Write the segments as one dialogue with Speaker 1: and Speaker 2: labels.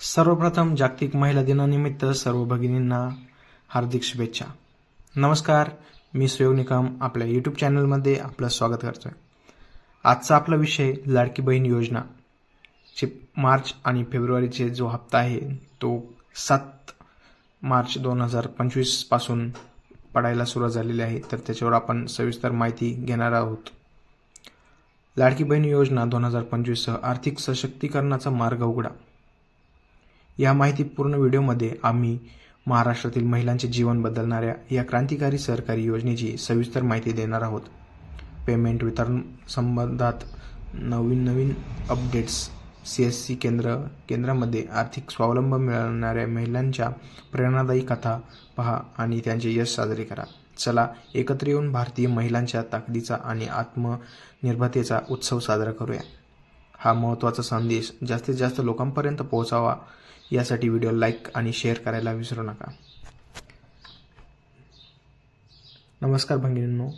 Speaker 1: सर्वप्रथम जागतिक महिला दिनानिमित्त सर्व भगिनींना हार्दिक शुभेच्छा. नमस्कार मी सुयोग निकम आपल्या यूट्यूब चॅनलमध्ये आपलं स्वागत करतोय. आजचा आपला विषय लाडकी बहीण योजना. चे मार्च आणि फेब्रुवारीचे जो हप्ता आहे तो सात मार्च दोन हजार पंचवीसपासून पडायला सुरुवात झालेली आहे तर त्याच्यावर आपण सविस्तर माहिती घेणार आहोत. लाडकी बहीण योजना दोन हजार पंचवीससह आर्थिक सशक्तीकरणाचा मार्ग उघडा. या माहितीपूर्ण व्हिडिओमध्ये आम्ही महाराष्ट्रातील महिलांचे जीवन बदलणाऱ्या या क्रांतिकारी सरकारी योजनेची सविस्तर माहिती देणार आहोत. पेमेंट वितरण संबंधात नवीन नवीन अपडेट्स सी एस सी केंद्र केंद्रामध्ये आर्थिक स्वावलंब मिळवणाऱ्या महिलांच्या प्रेरणादायी कथा पहा आणि त्यांचे यश साजरे करा. चला एकत्र येऊन भारतीय महिलांच्या ताकदीचा आणि आत्मनिर्भरतेचा उत्सव साजरा करूया. हा महत्त्वाचा संदेश जास्तीत जास्त लोकांपर्यंत पोहोचावा यासाठी व्हिडिओ लाईक आणि शेअर करायला विसरू नका. नमस्कार भगिनींनो.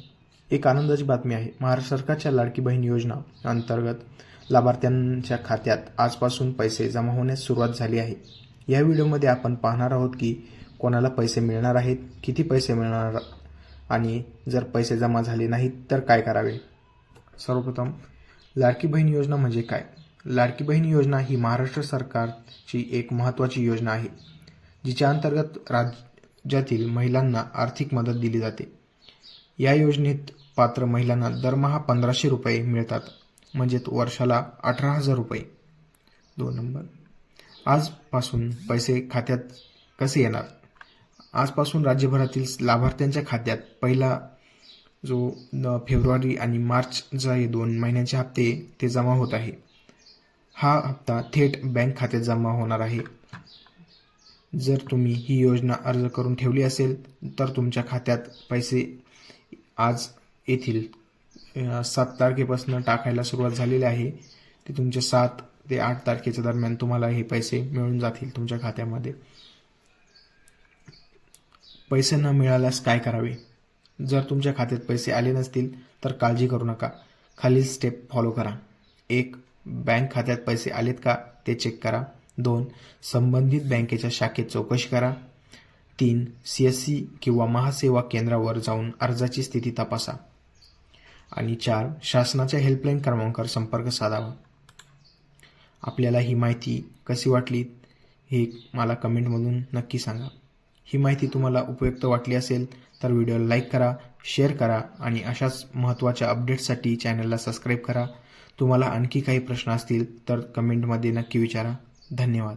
Speaker 1: एक आनंदाची बातमी आहे. महाराष्ट्र सरकारच्या लाडकी बहीण योजना अंतर्गत लाभार्थ्यांच्या खात्यात आजपासून पैसे जमा होण्यास सुरुवात झाली आहे. या व्हिडिओमध्ये आपण पाहणार आहोत की कोणाला पैसे मिळणार आहेत किती पैसे मिळणार आणि जर पैसे जमा झाले नाहीत तर काय करावे? सर्वप्रथम लाडकी बहीण योजना म्हणजे काय? लाडकी बहीण योजना ही महाराष्ट्र सरकारची एक महत्त्वाची योजना आहे जिच्या अंतर्गत राज्यातील महिलांना आर्थिक मदत दिली जाते. या योजनेत पात्र महिलांना दरमहा पंधराशे रुपये मिळतात म्हणजेच वर्षाला अठरा हजार रुपये. दोन नंबर. आजपासून पैसे खात्यात कसे येणार? आजपासून राज्यभरातील लाभार्थ्यांच्या खात्यात पहिला जो फेब्रुवारी आणि मार्च जे दोन महिन्यांचे हप्ते ते जमा होत आहे. हा हप्ता थेट बँक खात्यात जमा होणार आहे. जर तुम्ही ही योजना अर्ज करून ठेवली असेल तर तुमच्या खात्यात पैसे आज येथील सात तारखेपासून टाकायला सुरुवात झालेली आहे. ते तुमचे सात ते आठ तारखेच्या दरम्यान तुम्हाला हे पैसे मिळून जातील तुमच्या खात्यामध्ये. पैसे न मिळाल्यास काय करावे? जर तुमच्या खात्यात पैसे आले नसतील तर काळजी करू नका. खालील स्टेप फॉलो करा. एक बँक खात्यात पैसे आलेत का ते चेक करा. दोन संबंधित बँकेच्या शाखेत चौकशी करा. तीन सी एस सी किंवा महासेवा केंद्रावर जाऊन अर्जाची स्थिती तपासा. आणि चार शासनाच्या हेल्पलाईन क्रमांकावर संपर्क साधावा. आपल्याला ही माहिती कशी वाटली हे मला कमेंटमधून नक्की सांगा. ही माहिती तुम्हाला उपयुक्त वाटली असेल तर व्हिडिओला लाईक करा शेअर करा आणि अशाच महत्त्वाच्या अपडेट्ससाठी चॅनलला सबस्क्राईब करा. तुम्हाला आणखी काही प्रश्न असतील तर कमेंटमध्ये नक्की विचारा. धन्यवाद.